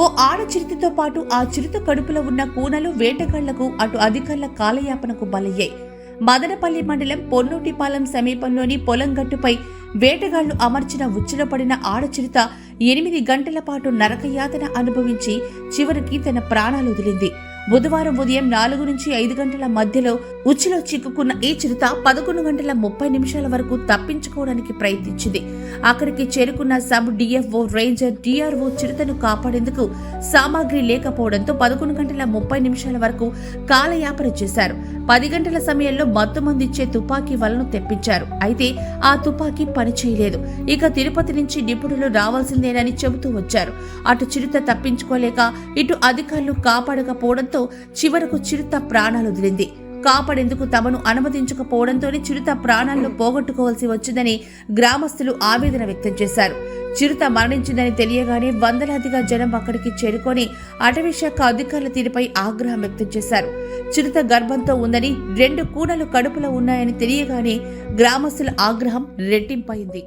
ఓ ఆడ చిరుతతో పాటు ఆ చిరుత కడుపులో ఉన్న కూనలు వేటగాళ్ళకు అటు అధికారుల కాలయాపనకు బలయ్యాయి. మదనపల్లి మండలం పొన్నూటిపాలెం సమీపంలోని పొలం గట్టుపై వేటగాళ్ళు అమర్చిన ఉచ్చులో పడిన ఆడచిరుత ఎనిమిది గంటల పాటు నరకయాతన అనుభవించి చివరికి తన ప్రాణాలు వదిలింది. బుధవారం ఉదయం నాలుగు నుంచి ఐదు గంటల మధ్యలో ఉచ్చులో చిక్కుకున్న ఈ చిరుత పదకొండు గంటల ముప్పై నిమిషాల వరకు తప్పించుకోవడానికి ప్రయత్నించింది. అక్కడికి చేరుకున్న సబ్ డిఎఫ్ఓ రేంజర్ డిఆర్ఓ చిరుతను కాపాడేందుకు సామాగ్రి లేకపోవడంతో పదకొండు గంటల ముప్పై నిమిషాల వరకు కాలయాపన చేశారు. పది గంటల సమయంలో మత్తుమందిచ్చే తుపాకీ వలను తెప్పించారు. అయితే ఆ తుపాకీ పనిచేయలేదు ఇక తిరుపతి నుంచి నిపుణులు రావాల్సిందేనని చెబుతూ వచ్చారు. అటు చిరుత తప్పించుకోలేక ఇటు అధికారులు కాపాడకపోవడంతో చివరకు చిరుత ప్రాణాలు వదిలింది. కాపాడేందుకు తమను అనుమతించకపోవడంతోనే చిరుత ప్రాణాలను పోగొట్టుకోవాల్సి వచ్చిందని గ్రామస్తులు ఆవేదన వ్యక్తం చేశారు. చిరుత మరణించిందని తెలియగానే వందలాదిగా జనం అక్కడికి చేరుకొని అటవీ శాఖ అధికారుల తీరుపై ఆగ్రహం వ్యక్తం చేశారు. చిరుత గర్భంతో ఉందని రెండు కూడలు కడుపులో ఉన్నాయని తెలియగానే గ్రామస్తుల ఆగ్రహం రెట్టింపైంది.